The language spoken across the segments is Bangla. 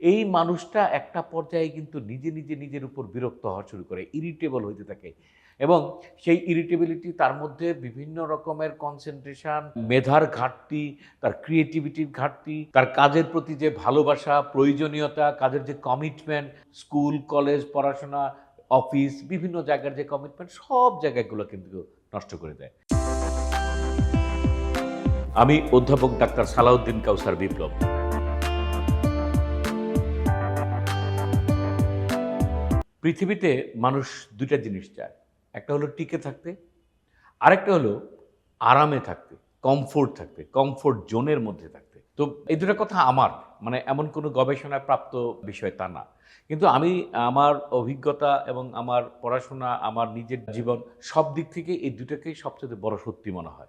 এই মানুষটা একটা পর্যায়ে কিন্তু নিজে নিজে নিজের উপর বিরক্ত হওয়া শুরু করে ইরিটেবল হইতে থাকে। এবং সেই ইরিটেবিলিটি তার মধ্যে বিভিন্ন রকমের কনসেন্ট্রেশন মেধার ঘাটতি তার ক্রিয়েটিভিটির ঘাটতি তার কাজের প্রতি যে ভালোবাসা প্রয়োজনীয়তা কাজের যে কমিটমেন্ট স্কুল কলেজ পড়াশোনা অফিস বিভিন্ন জায়গার যে কমিটমেন্ট সব জায়গাগুলো কিন্তু নষ্ট করে দেয়। আমি অধ্যাপক ডাক্তার সালাউদ্দিন কাউসার বিপ্লব। পৃথিবীতে মানুষ দুইটা জিনিস চায়। একটা হলো টিকে থাকতে, আরেকটা হলো আরামে থাকতে কমফোর্ট থাকতে কমফোর্ট জোনের মধ্যে থাকতে। তো এই দুটো কথা আমার মানে এমন কোনো গবেষণায় প্রাপ্ত বিষয় তা না। কিন্তু আমি আমার অভিজ্ঞতা এবং আমার পড়াশোনা, আমার নিজের জীবন সব দিক থেকে এই দুটোকেই সবচেয়ে বড় সত্যি মনে হয়।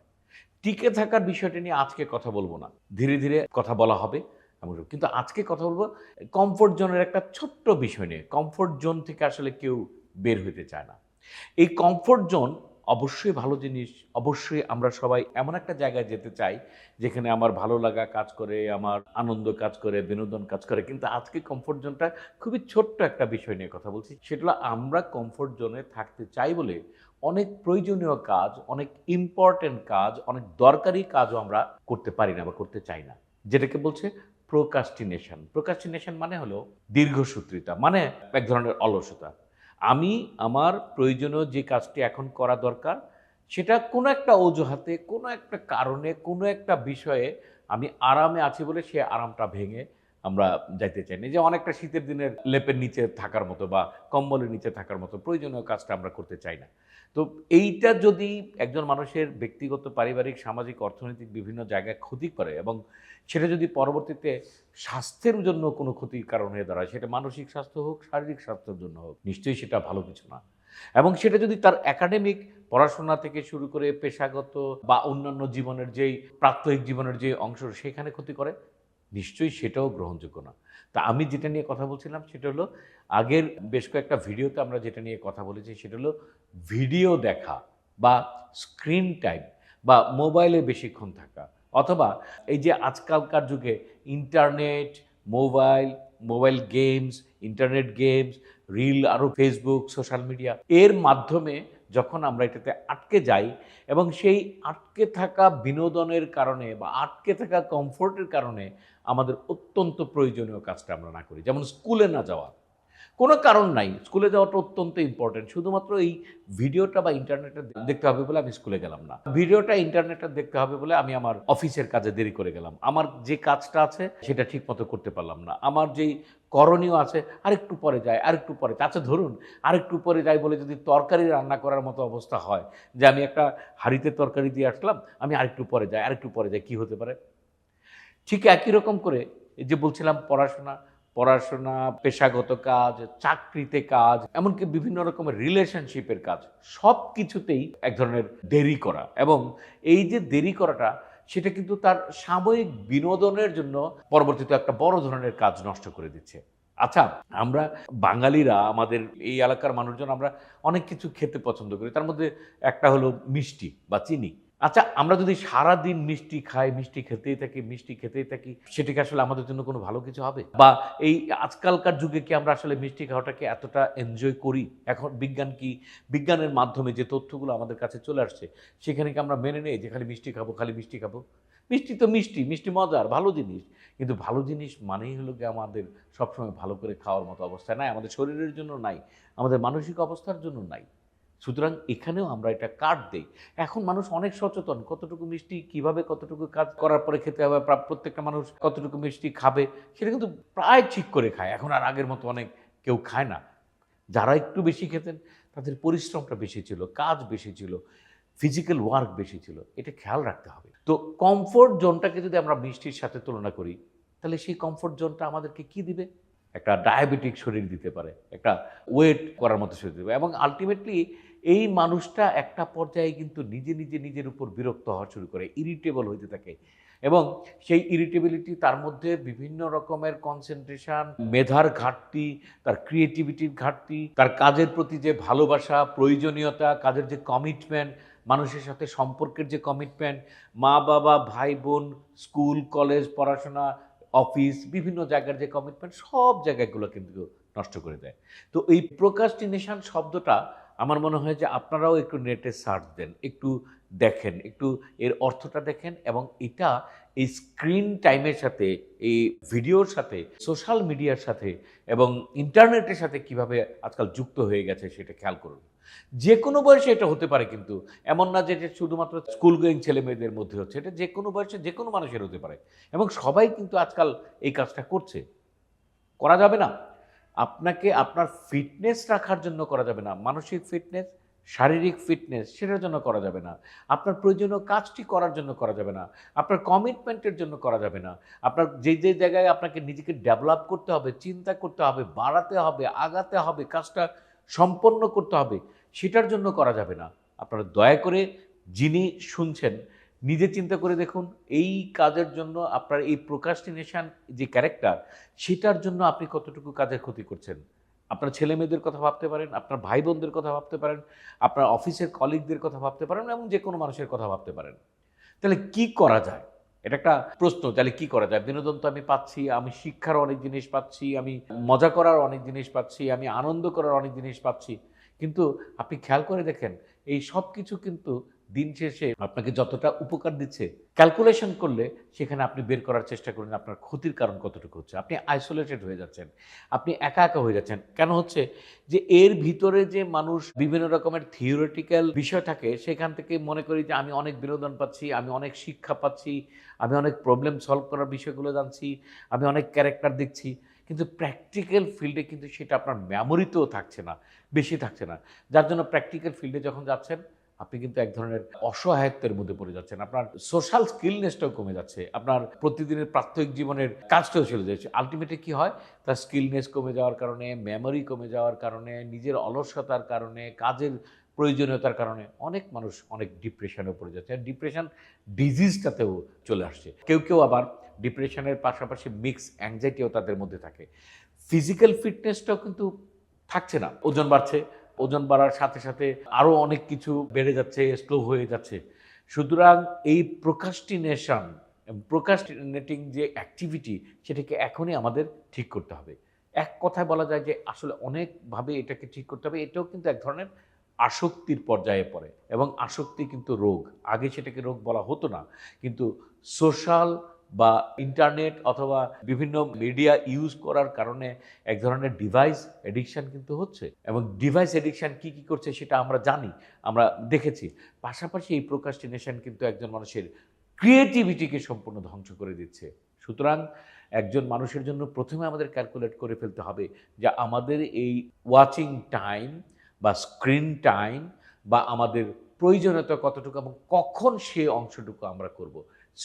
টিকে থাকার বিষয়টা নিয়ে আজকে কথা বলব না। ধীরে ধীরে কথা বলা হবে। এমন কিন্তু আজকে কথা বলব কমফোর্ট জোনের একটা ছোট্ট বিষয় নিয়ে। কমফোর্ট জোন থেকে আসলে কেউ বের হইতে চায় না। এই কমফোর্ট জোন অবশ্যই ভালো জিনিস, অবশ্যই আমরা সবাই এমন একটা জায়গায় যেতে চাই যেখানে আমার ভালো লাগা কাজ করে, আমার আনন্দ কাজ করে, বিনোদন কাজ করে। কিন্তু আজকে কমফোর্ট জোনটা খুবই ছোট্ট একটা বিষয় নিয়ে কথা বলছি। সেটা আমরা কমফোর্ট জোনে থাকতে চাই বলে অনেক প্রয়োজনীয় কাজ, অনেক ইম্পর্টেন্ট কাজ, অনেক দরকারি কাজও আমরা করতে পারি না বা করতে চাই না। যেটাকে বলছে প্রোকাস্টিনেশন প্রোকাস্টিনেশন মানে হলো দীর্ঘসূত্রিতা মানে এক ধরনের অলসতা। আমি আমার প্রয়োজনীয় যে কাজটি এখন করা দরকার, সেটা কোনো একটা অজুহাতে, কোনো একটা কারণে, কোনো একটা বিষয়ে আমি আরামে আছি বলে সে আরামটা ভেঙে আমরা যাইতে চাই যে অনেকটা শীতের দিনের লেপের নিচে থাকার মতো বা কম্বলের নিচে থাকার মতো প্রয়োজনীয় কাজটা আমরা করতে চাই না। তো এইটা যদি একজন মানুষের ব্যক্তিগত, পারিবারিক, সামাজিক, অর্থনৈতিক বিভিন্ন জায়গায় ক্ষতি করে এবং সেটা যদি পরবর্তীতে স্বাস্থ্যের জন্য কোনো ক্ষতির কারণ হয়ে দাঁড়ায়, সেটা মানসিক স্বাস্থ্য হোক, শারীরিক স্বাস্থ্যের জন্য হোক, নিশ্চয়ই সেটা ভালো কিছু না। এবং সেটা যদি তার একাডেমিক পড়াশোনা থেকে শুরু করে পেশাগত বা অন্যান্য জীবনের যেই প্রাত্যহিক জীবনের যে অংশ, সেখানে ক্ষতি করে নিশ্চয়ই সেটাও গ্রহণযোগ্য না। তা আমি যেটা নিয়ে কথা বলছিলাম সেটা হলো, আগের বেশ কয়েকটা ভিডিওতে আমরা যেটা নিয়ে কথা বলেছি সেটা হলো ভিডিও দেখা বা স্ক্রিন টাইম বা মোবাইলে বেশিক্ষণ থাকা অথবা এই যে আজকালকার যুগে internet, mobile mobile games, internet games, reel আরও ফেসবুক, সোশ্যাল মিডিয়া এর মাধ্যমে যখন আমরা এটাতে আটকে যাই এবং সেই আটকে থাকা বিনোদনের কারণে বা আটকে থাকা কমফোর্টের কারণে আমাদের অত্যন্ত প্রয়োজনীয় কাজটা আমরা না করি। যেমন স্কুলে না যাওয়া। কোনো কারণ নাই। স্কুলে যাওয়াটা অত্যন্ত ইম্পর্টেন্ট শুধুমাত্র এই ভিডিওটা বা ইন্টারনেটে দেখতে হবে বলে আমি স্কুলে গেলাম না। ভিডিওটা ইন্টারনেটে দেখতে হবে বলে আমি আমার অফিসের কাজে দেরি করে গেলাম। আমার যে কাজটা আছে সেটা ঠিক মতো করতে পারলাম না। আমার যেই করণীয় আছে, আরেকটু পরে যায়, আরেকটু পরে আচ্ছা ধরুন, আরেকটু পরে যাই বলে যদি তরকারি রান্না করার মতো অবস্থা হয়, যে আমি একটা হাঁড়িতে তরকারি দিয়ে আসলাম, আমি আরেকটু পরে যাই, আরেকটু পরে যাই, কী হতে পারে? ঠিক একই রকম করে যে বলছিলাম পড়াশোনা পড়াশোনা, পেশাগত কাজ, চাকরিতে কাজ, এমনকি বিভিন্ন রকমের রিলেশনশিপের কাজ সব কিছুতেই এক ধরনের দেরি করা এবং এই যে দেরি করাটা সেটা কিন্তু তার সাময়িক বিনোদনের জন্য পরবর্তীতে একটা বড় ধরনের কাজ নষ্ট করে দিচ্ছে। আচ্ছা আমরা বাঙালিরা, আমাদের এই এলাকার মানুষজন আমরা অনেক কিছু খেতে পছন্দ করি। তার মধ্যে একটা হলো মিষ্টি বা চিনি। আচ্ছা আমরা যদি সারা দিন মিষ্টি খাই, মিষ্টি খেতেই থাকি, মিষ্টি খেতেই থাকি সেটা কি আসলে আমাদের জন্য কোনো ভালো কিছু হবে? বা এই আজকালকার যুগে কি আমরা আসলে মিষ্টি খাওয়াটাকে এতটা এনজয় করি? এখন বিজ্ঞান কি, বিজ্ঞানের মাধ্যমে যে তথ্যগুলো আমাদের কাছে চলে আসছে, সেখানে কি আমরা মেনে নেই যে খালি মিষ্টি খাব, খালি মিষ্টি খাব? মিষ্টি তো মিষ্টি মিষ্টি মজার, ভালো জিনিস। কিন্তু ভালো জিনিস মানেই হলো কি আমাদের সবসময় ভালো করে খাওয়ার মতো অবস্থা নাই, আমাদের শরীরের জন্য নাই, আমাদের মানসিক অবস্থার জন্য নাই। সুতরাং এখানেও আমরা এটা কাট দেই। এখন মানুষ অনেক সচেতন, কতটুকু মিষ্টি, কীভাবে কতটুকু কাজ করার পরে খেতে হবে, প্রা- প্রত্যেকটা মানুষ কতটুকু মিষ্টি খাবে, সেটা কিন্তু প্রায় ঠিক করে খায়। এখন আর আগের মতো অনেক কেউ খায় না। যারা একটু বেশি খেতেন, তাদের পরিশ্রমটা বেশি ছিল, কাজ বেশি ছিল ফিজিক্যাল ওয়ার্ক বেশি ছিল, এটা খেয়াল রাখতে হবে। তো কমফোর্ট জোনটাকে যদি আমরা মিষ্টির সাথে তুলনা করি, তাহলে সেই কমফোর্ট জোনটা আমাদেরকে কি দিবে? একটা ডায়াবেটিক শরীর দিতে পারে, একটা ওয়েট করার মতো শরীর দিবে এবং আলটিমেটলি এই মানুষটা একটা পর্যায়ে কিন্তু নিজে নিজে, নিজের উপর বিরক্ত হওয়া শুরু করে ইরিটেবল হইতে থাকে। এবং সেই ইরিটেবিলিটি তার মধ্যে বিভিন্ন রকমের কনসেন্ট্রেশন মেধার ঘাটতি, তার ক্রিয়েটিভিটির ঘাটতি, তার কাজের প্রতি যে ভালোবাসা, প্রয়োজনীয়তা, কাজের যে কমিটমেন্ট মানুষের সাথে সম্পর্কের যে কমিটমেন্ট মা, বাবা, ভাই, বোন, স্কুল, কলেজ, পড়াশোনা অফিস বিভিন্ন জায়গার যে কমিটমেন্ট সব জায়গাগুলো কিন্তু নষ্ট করে দেয়। তো এই প্রোকাস্টিনেশন শব্দটা আমার মনে হয় যে আপনারাও একটু নেটে সার্চ দেন, একটু দেখেন, একটু এর অর্থটা দেখেন এবং এটা এই স্ক্রিন টাইমের সাথে, এই ভিডিওর সাথে, সোশ্যাল মিডিয়ার সাথে এবং ইন্টারনেটের সাথে কীভাবে আজকাল যুক্ত হয়ে গেছে সেটা খেয়াল করুন। যে কোনো বয়সে এটা হতে পারে কিন্তু, এমন না যে শুধুমাত্র স্কুল গোয়িং ছেলে মেয়েদের মধ্যে হচ্ছে, এটা যে কোনো বয়সে যে কোনো মানুষের হতে পারে এবং সবাই কিন্তু আজকাল এই কাজটা করছে। করা যাবে না। আপনাকে আপনার ফিটনেস রাখার জন্য করা যাবে না। মানসিক ফিটনেস শারীরিক ফিটনেস সেটার জন্য করা যাবে না। আপনার প্রয়োজনীয় কাজটি করার জন্য করা যাবে না। আপনার কমিটমেন্টের জন্য করা যাবে না। আপনার যে যে জায়গায় আপনাকে নিজেকে ডেভেলপ করতে হবে, চিন্তা করতে হবে, বাড়াতে হবে, আগাতে হবে, কাজটা সম্পন্ন করতে হবে, সেটার জন্য করা যাবে না। আপনারা দয়া করে যিনি শুনছেন নিজে চিন্তা করে দেখুন, এই কাজের জন্য আপনার এই প্রোকাস্টিনেশন যে ক্যারেক্টার সেটার জন্য আপনি কতটুকু কাজের ক্ষতি করছেন? আপনার ছেলে মেয়েদের কথা ভাবতে পারেন, আপনার ভাই বোনদের কথা ভাবতে পারেন, আপনার অফিসের কলিগদের কথা ভাবতে পারেন এবং যে কোনো মানুষের কথা ভাবতে পারেন। তাহলে কি করা যায়? এটা একটা প্রশ্ন, তাহলে কি করা যায়? বিনোদন তো আমি পাচ্ছি, আমি শিক্ষার অনেক জিনিস পাচ্ছি, আমি মজা করার অনেক জিনিস পাচ্ছি, আমি আনন্দ করার অনেক জিনিস পাচ্ছি। কিন্তু আপনি খেয়াল করে দেখেন, এই সব কিছু কিন্তু দিন শেষে আপনাকে যতটা উপকার দিচ্ছে ক্যালকুলেশন করলে সেখানে আপনি বের করার চেষ্টা করুন, আপনার ক্ষতির কারণ কতটুকু হচ্ছে। আপনি আইসোলেটেড হয়ে যাচ্ছেন, আপনি একা একা হয়ে যাচ্ছেন। কেন হচ্ছে? যে এর ভিতরে যে মানুষ বিভিন্ন রকমের থিওরিটিক্যাল বিষয় থাকে, সেখান থেকে মনে করি যে আমি অনেক বিনোদন পাচ্ছি, আমি অনেক শিক্ষা পাচ্ছি, আমি অনেক প্রবলেম সলভ করার বিষয়গুলো জানছি, আমি অনেক ক্যারেক্টার দেখছি। কিন্তু প্র্যাকটিক্যাল ফিল্ডে কিন্তু সেটা আপনার মেমোরিতেও থাকছে না, বেশি থাকছে না। যার জন্য প্র্যাকটিক্যাল ফিল্ডে যখন যাচ্ছেন আপনি কিন্তু এক ধরনের অসহায়ত্বের মধ্যে পড়ে যাচ্ছেন। আপনার সোশ্যাল স্কিলনেসটাও কমে যাচ্ছে। আপনার প্রতিদিনের প্রাত্যহিক জীবনের কাজটাও চলে যাচ্ছে। আলটিমেটলি কি হয়? তার স্কিলনেস কমে যাওয়ার কারণে মেমোরি কমে যাওয়ার কারণে, নিজের অলসতার কারণে, কাজের প্রয়োজনীয়তার কারণে অনেক মানুষ অনেক ডিপ্রেশনে পড়ে যাচ্ছে। আর ডিপ্রেশন ডিজিজটাতেও চলে আসছে। কেউ কেউ আবার ডিপ্রেশনের পাশাপাশি মিক্স অ্যাংজাইটিও তাদের মধ্যে থাকে। ফিজিক্যাল ফিটনেসটাও কিন্তু থাকছে না। ওজন বাড়ছে। ওজন বাড়ার সাথে সাথে আরও অনেক কিছু বেড়ে যাচ্ছে স্লো হয়ে যাচ্ছে। সুতরাং এই প্রোকাস্টিনেশন প্রোকাস্টিনেটিং যে অ্যাক্টিভিটি সেটাকে এখনই আমাদের ঠিক করতে হবে। এক কথায় বলা যায় যে আসলে অনেকভাবে এটাকে ঠিক করতে হবে, এটাও কিন্তু এক ধরনের আসক্তির পর্যায়ে পড়ে। এবং আসক্তি কিন্তু রোগ। আগে সেটাকে রোগ বলা হতো না। কিন্তু সোশ্যাল বা ইন্টারনেট অথবা বিভিন্ন মিডিয়া ইউজ করার কারণে এক ধরনের ডিভাইস এডিকশান কিন্তু হচ্ছে। এবং ডিভাইস এডিকশান কি কি করছে সেটা আমরা জানি, আমরা দেখেছি। পাশাপাশি এই প্রোকাস্টিনেশন কিন্তু একজন মানুষের ক্রিয়েটিভিটিকে সম্পূর্ণ ধ্বংস করে দিচ্ছে। সুতরাং একজন মানুষের জন্য প্রথমে আমাদের ক্যালকুলেট করে ফেলতে হবে যে আমাদের এই ওয়াচিং টাইম বা স্ক্রিন টাইম বা আমাদের প্রয়োজনীয়তা কতটুকু এবং কখন সে অংশটুকু আমরা করব।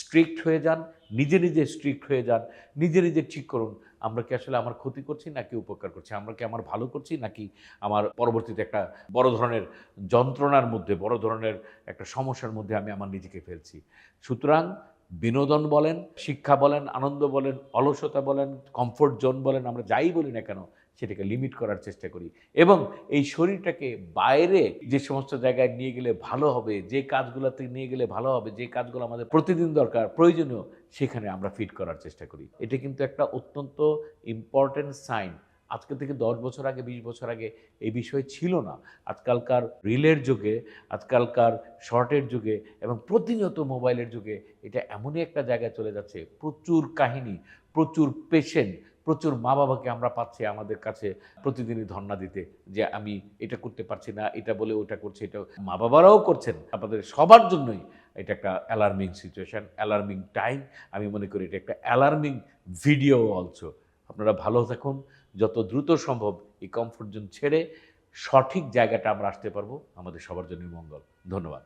স্ট্রিক্ট হয়ে যান, নিজে নিজে স্ট্রিক্ট হয়ে যান, নিজে নিজে ঠিক করুন। আমরা কি আসলে আমার ক্ষতি করছি নাকি উপকার করছি? আমরা কি আমার ভালো করছি নাকি আমার পরবর্তীতে একটা বড় ধরনের যন্ত্রণার মধ্যে, বড় ধরনের একটা সমস্যার মধ্যে আমি আমার নিজেকে ফেলছি? সুতরাং বিনোদন বলেন, শিক্ষা বলেন, আনন্দ বলেন, অলসতা বলেন কমফোর্ট জোন বলেন, আমরা যাই বলি না কেন সেটাকে লিমিট করার চেষ্টা করি। এবং এই শরীরটাকে বাইরে যে সমস্ত জায়গায় নিয়ে গেলে ভালো হবে, যে কাজগুলোতে নিয়ে গেলে ভালো হবে, যে কাজগুলো আমাদের প্রতিদিন দরকার, প্রয়োজনীয়, সেখানে আমরা ফিট করার চেষ্টা করি। এটা কিন্তু একটা অত্যন্ত ইম্পর্ট্যান্ট সাইন আজকে থেকে দশ বছর আগে, বিশ বছর আগে এই বিষয় ছিল না। আজকালকার রিলের যুগে, আজকালকার শর্টের যুগে এবং প্রতিনিয়ত মোবাইলের যুগে এটা এমনই একটা জায়গায় চলে যাচ্ছে। প্রচুর কাহিনী, প্রচুর পেশেন্ট প্রচুর মা বাবাকে আমরা পাচ্ছি আমাদের কাছে প্রতিদিনই ধর্ণা দিতে যে আমি এটা করতে পারছি না, এটা বলে ওটা করছি, এটা মা বাবারাও করছেন। আপনাদের সবার জন্যই এটা একটা অ্যালার্মিং সিচুয়েশান অ্যালার্মিং টাইম আমি মনে করি এটা একটা অ্যালার্মিং ভিডিও অলসো আপনারা ভালো থাকুন, যত দ্রুত সম্ভব এই কমফোর্ট জোন ছেড়ে সঠিক জায়গাটা আমরা আসতে পারব। আমাদের সবার জন্যই মঙ্গল। ধন্যবাদ।